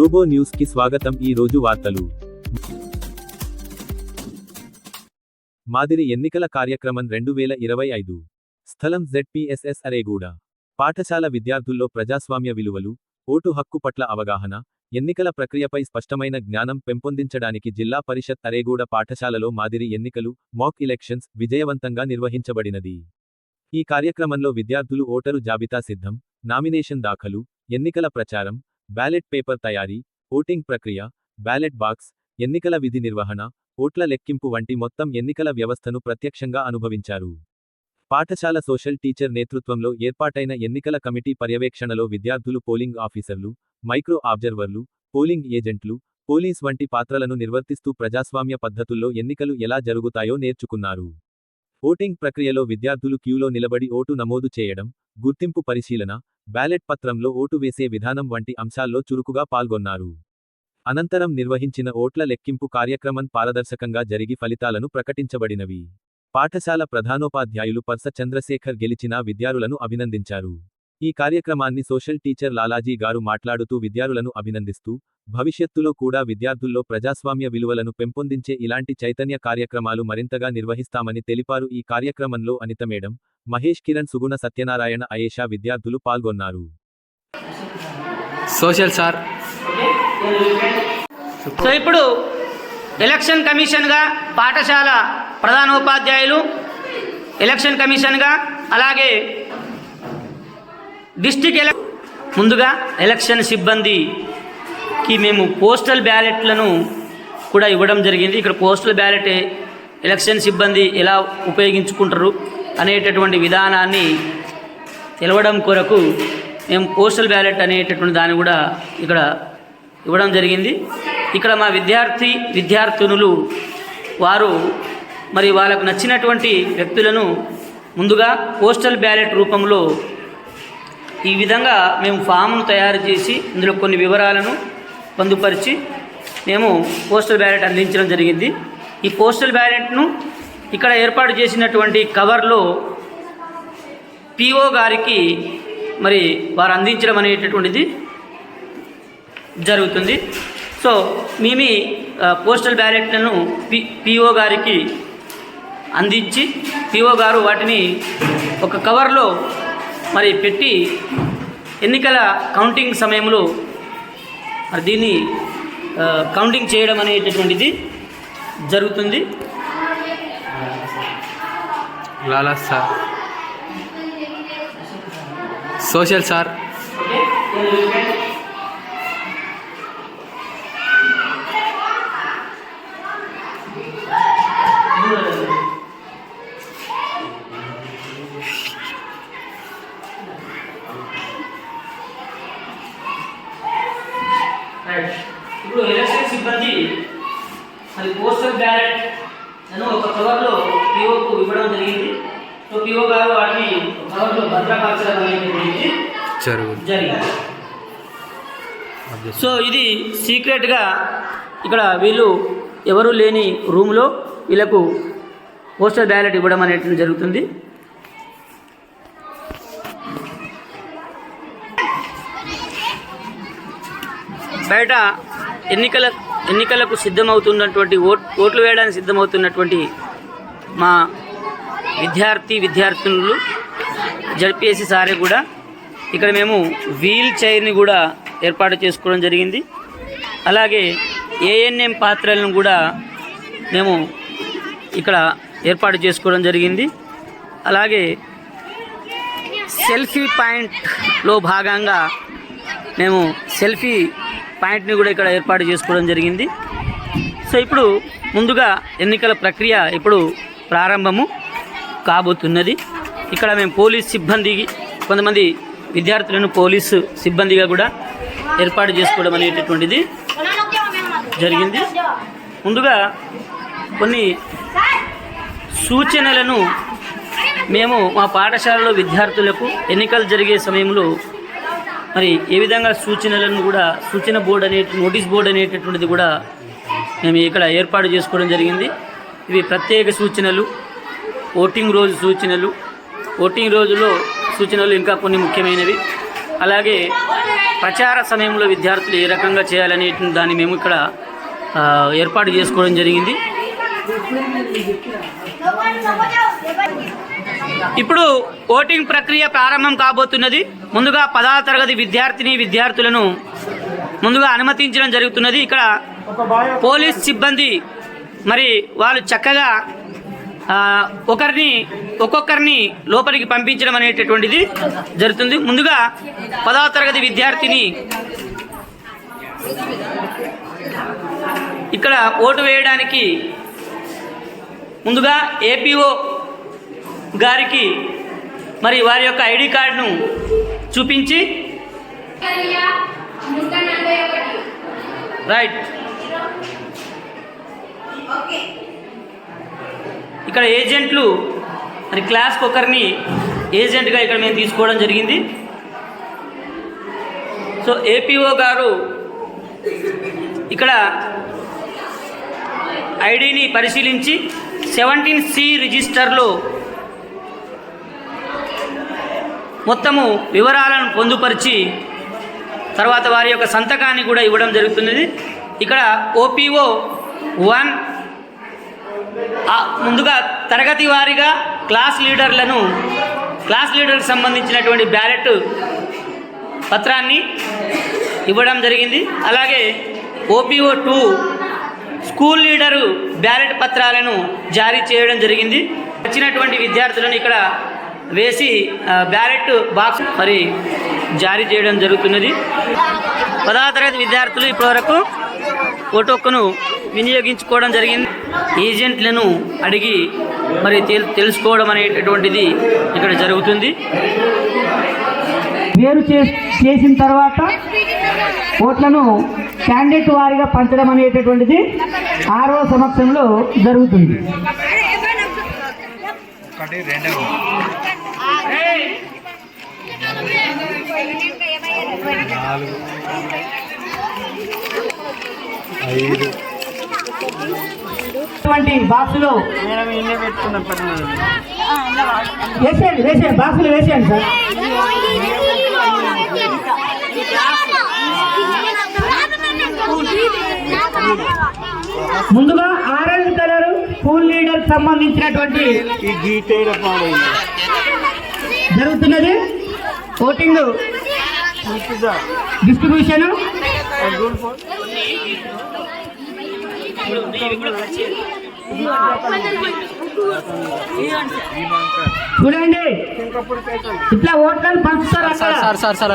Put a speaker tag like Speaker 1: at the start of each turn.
Speaker 1: Robo న్యూస్కి స్వాగతం ఈ రోజు వార్తలు. మాదిరి ఎన్నికల కార్యక్రమం రెండు వేల ఇరవై ఐదు. స్థలం జెడ్పీఎస్ఎస్ అరేగూడ. పాఠశాల విద్యార్థుల్లో ప్రజాస్వామ్య విలువలు ఓటు హక్కు పట్ల అవగాహన ఎన్నికల ప్రక్రియపై స్పష్టమైన జ్ఞానం పెంపొందించడానికి జిల్లా పరిషత్ అరేగూడ పాఠశాలలో మాదిరి ఎన్నికలు మాక్ ఎలక్షన్స్ విజయవంతంగా నిర్వహించబడినది. ఈ కార్యక్రమంలో విద్యార్థులు ఓటరు జాబితా సిద్ధం నామినేషన్ దాఖలు ఎన్నికల ప్రచారం బ్యాలెట్ పేపర్ తయారీ ఓటింగ్ ప్రక్రియ బ్యాలెట్ బాక్స్ ఎన్నికల విధి నిర్వహణ ఓట్ల లెక్కింపు వంటి మొత్తం ఎన్నికల వ్యవస్థను ప్రత్యక్షంగా అనుభవించారు. పాఠశాల సోషల్ టీచర్ నేతృత్వంలో ఏర్పాటైన ఎన్నికల కమిటీ పర్యవేక్షణలో విద్యార్థులు పోలింగ్ ఆఫీసర్లు మైక్రో ఆబ్జర్వర్లు పోలింగ్ ఏజెంట్లు పోలీస్ వంటి పాత్రలను నిర్వర్తిస్తూ ప్రజాస్వామ్య పద్ధతుల్లో ఎన్నికలు ఎలా జరుగుతాయో నేర్చుకున్నారు. ఓటింగ్ ప్రక్రియలో విద్యార్థులు క్యూలో నిలబడి ఓటు నమోదు చేయడం గుర్తింపు పరిశీలన బ్యాలెట్ పత్రంలో ఓటు వేసే విధానం వంటి అంశాల్లో చురుకుగా పాల్గొన్నారు. అనంతరం నిర్వహించిన ఓట్ల లెక్కింపు కార్యక్రమం పారదర్శకంగా జరిగి ఫలితాలను ప్రకటించబడినవి. పాఠశాల ప్రధానోపాధ్యాయులు పర్స చంద్రశేఖర్ గెలిచిన విద్యారులను అభినందించారు. ఈ కార్యక్రమాన్ని సోషల్ టీచర్ లాలాజీ గారు మాట్లాడుతూ విద్యారులను అభినందిస్తూ భవిష్యత్తులో కూడా విద్యార్థుల్లో ప్రజాస్వామ్య విలువలను పెంపొందించే ఇలాంటి చైతన్య కార్యక్రమాలు మరింతగా నిర్వహిస్తామని తెలిపారు. ఈ కార్యక్రమంలో అనిత మేడం మహేష్ కిరణ్ సుగుణ సత్యనారాయణ అయేషా విద్యార్థులు పాల్గొన్నారు.
Speaker 2: Social sir.
Speaker 3: సో ఇప్పుడు ఎలక్షన్ కమిషన్గా పాఠశాల ప్రధానోపాధ్యాయులు ఎలక్షన్ కమిషన్గా అలాగే డిస్టిక్ ఎలక్ ముందుగా ఎలక్షన్ సిబ్బందికి మేము పోస్టల్ బ్యాలెట్లను కూడా ఇవ్వడం జరిగింది. ఇక్కడ పోస్టల్ బ్యాలెట్ ఎలక్షన్ సిబ్బంది ఎలా ఉపయోగించుకుంటారు అనేటటువంటి విధానాన్ని తెలవడం కొరకు మేము పోస్టల్ బ్యాలెట్ అనేటటువంటి దాన్ని కూడా ఇక్కడ ఇవ్వడం జరిగింది. ఇక్కడ మా విద్యార్థి విద్యార్థినులు వారు మరి వాళ్ళకు నచ్చినటువంటి వ్యక్తులను ముందుగా పోస్టల్ బ్యాలెట్ రూపంలో ఈ విధంగా మేము ఫామ్ను తయారు చేసి ఇందులో కొన్ని వివరాలను పొందుపరిచి మేము పోస్టల్ బ్యాలెట్ అందించడం జరిగింది. ఈ పోస్టల్ బ్యాలెట్ను ఇక్కడ ఏర్పాటు చేసినటువంటి కవర్లో పిఓ గారికి మరి వారు అందించడం అనేటటువంటిది జరుగుతుంది. సో మేము పోస్టల్ బ్యాలెట్లను పి పిఓ గారికి అందించి పిఓ గారు వాటిని ఒక కవర్లో మరి పెట్టి ఎన్నికల కౌంటింగ్ సమయంలో మరి దీన్ని కౌంటింగ్ చేయడం అనేటటువంటిది జరుగుతుంది.
Speaker 2: Lala sir. Social sir.
Speaker 3: Right ఇప్పుడు ఎలక్షన్ సిబ్బంది అది పోస్టల్ బ్యాలెట్ అని ఒక కవర్లో పిఓకు ఇవ్వడం జరిగింది. సో పిఓ గారు వాటిని కవర్లో భద్రపరచడం
Speaker 2: జరుగు
Speaker 3: జరిగింది. సో ఇది సీక్రెట్గా ఇక్కడ వీళ్ళు ఎవరు లేని రూమ్లో వీళ్ళకు పోస్టల్ బ్యాలెట్ ఇవ్వడం అనేటువంటి జరుగుతుంది. బయట ఎన్నికల ఎన్నికలకు సిద్ధమవుతున్నటువంటి ఓట్ ఓట్లు వేయడానికి సిద్ధమవుతున్నటువంటి మా విద్యార్థి విద్యార్థినులు జడ్పిఎస్సి సారే కూడా ఇక్కడ మేము వీల్ చైర్ని కూడా ఏర్పాటు చేసుకోవడం జరిగింది. అలాగే ఏఎన్ఎం పాత్రలను కూడా మేము ఇక్కడ ఏర్పాటు చేసుకోవడం జరిగింది. అలాగే సెల్ఫీ పాయింట్లో భాగంగా మేము సెల్ఫీ పాయింట్ని కూడా ఇక్కడ ఏర్పాటు చేసుకోవడం జరిగింది. సో ఇప్పుడు ముందుగా ఎన్నికల ప్రక్రియ ఇప్పుడు ప్రారంభము కాబోతున్నది. ఇక్కడ మేము పోలీస్ సిబ్బంది కొంతమంది విద్యార్థులను పోలీసు సిబ్బందిగా కూడా ఏర్పాటు చేసుకోవడం అనేటటువంటిది జరిగింది. ముందుగా కొన్ని సూచనలను మేము మా పాఠశాలలో విద్యార్థులకు ఎన్నికలు జరిగే సమయంలో మరి ఏ విధంగా సూచనలను కూడా సూచన బోర్డు అనే నోటీస్ బోర్డు అనేటటువంటిది కూడా మేము ఇక్కడ ఏర్పాటు చేసుకోవడం జరిగింది. ఇవి ప్రత్యేక సూచనలు ఓటింగ్ రోజు సూచనలు. ఓటింగ్ రోజులో సూచనలు ఇంకా కొన్ని ముఖ్యమైనవి. అలాగే ప్రచార సమయంలో విద్యార్థులు ఏ రకంగా చేయాలనే దాన్ని మేము ఇక్కడ ఏర్పాటు చేసుకోవడం జరిగింది. ఇప్పుడు ఓటింగ్ ప్రక్రియ ప్రారంభం కాబోతున్నది. ముందుగా పదవ తరగతి విద్యార్థిని విద్యార్థులను ముందుగా అనుమతించడం జరుగుతున్నది. ఇక్కడ పోలీస్ సిబ్బంది మరి వాళ్ళు చక్కగా ఒకరిని ఒక్కొక్కరిని లోపలికి పంపించడం అనేటటువంటిది జరుగుతుంది. ముందుగా పదవ తరగతి విద్యార్థిని ఇక్కడ ఓటు వేయడానికి ముందుగా ఏపీఓ గారికి మరి వారి యొక్క ఐడి కార్డును చూపించి రైట్ ఇక్కడ ఏజెంట్లు మరి క్లాస్కి ఒకరిని ఏజెంట్గా ఇక్కడ మేము తీసుకోవడం జరిగింది. సో ఏపీఓ గారు ఇక్కడ ఐడిని పరిశీలించి సెవెంటీన్ సి రిజిస్టర్లో మొత్తము వివరాలను పొందుపరిచి తర్వాత వారి యొక్క సంతకాన్ని కూడా ఇవ్వడం జరుగుతున్నది. ఇక్కడ ఓపీఓ వన్ ముందుగా తరగతి వారీగా క్లాస్ లీడర్లను క్లాస్ లీడర్కి సంబంధించినటువంటి బ్యాలెట్ పత్రాన్ని ఇవ్వడం జరిగింది. అలాగే OPO two school leader ballot పత్రాలను జారీ చేయడం జరిగింది. వచ్చినటువంటి విద్యార్థులను ఇక్కడ వేసి బ్యాలెట్ బాక్స్ మరి జారీ చేయడం జరుగుతున్నది. పదవ తరగతి విద్యార్థులు ఇప్పటివరకు ఓటు హక్కును వినియోగించుకోవడం జరిగింది. ఏజెంట్లను అడిగి మరి తెల్- తెలుసుకోవడం అనేటటువంటిది ఇక్కడ జరుగుతుంది.
Speaker 4: వేరు చే- చేసిన తర్వాత ఓట్లను క్యాండిడేట్ వారిగా పంచడం అనేటటువంటిది ఆరో సమక్షంలో జరుగుతుంది. ఇటువంటి బాక్సులో. వేసేయండి వేసేయండి బాక్సులు వేసేయండి సార్. ముందుగా ఆరెంజ్ కలర్ స్కూల్ లీడర్ సంబంధించినటువంటి జరుగుతున్నది? ఓటింగ్? డిస్ట్రిబ్యూషన్? చూడండి. ఇట్లా ఓట్లను పంచుతారు సార్
Speaker 2: సార్ సార్ సార్.